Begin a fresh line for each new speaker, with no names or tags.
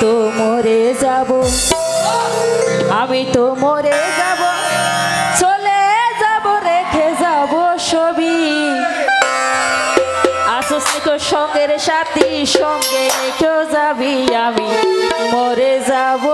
তো মরে যাব। আমি তো মরে যাব। চলে যাব, রেখে যাব ছবি। আসস সঙ্গের সাথী, সঙ্গে রেখেও যাবি আমি। মরে যাব।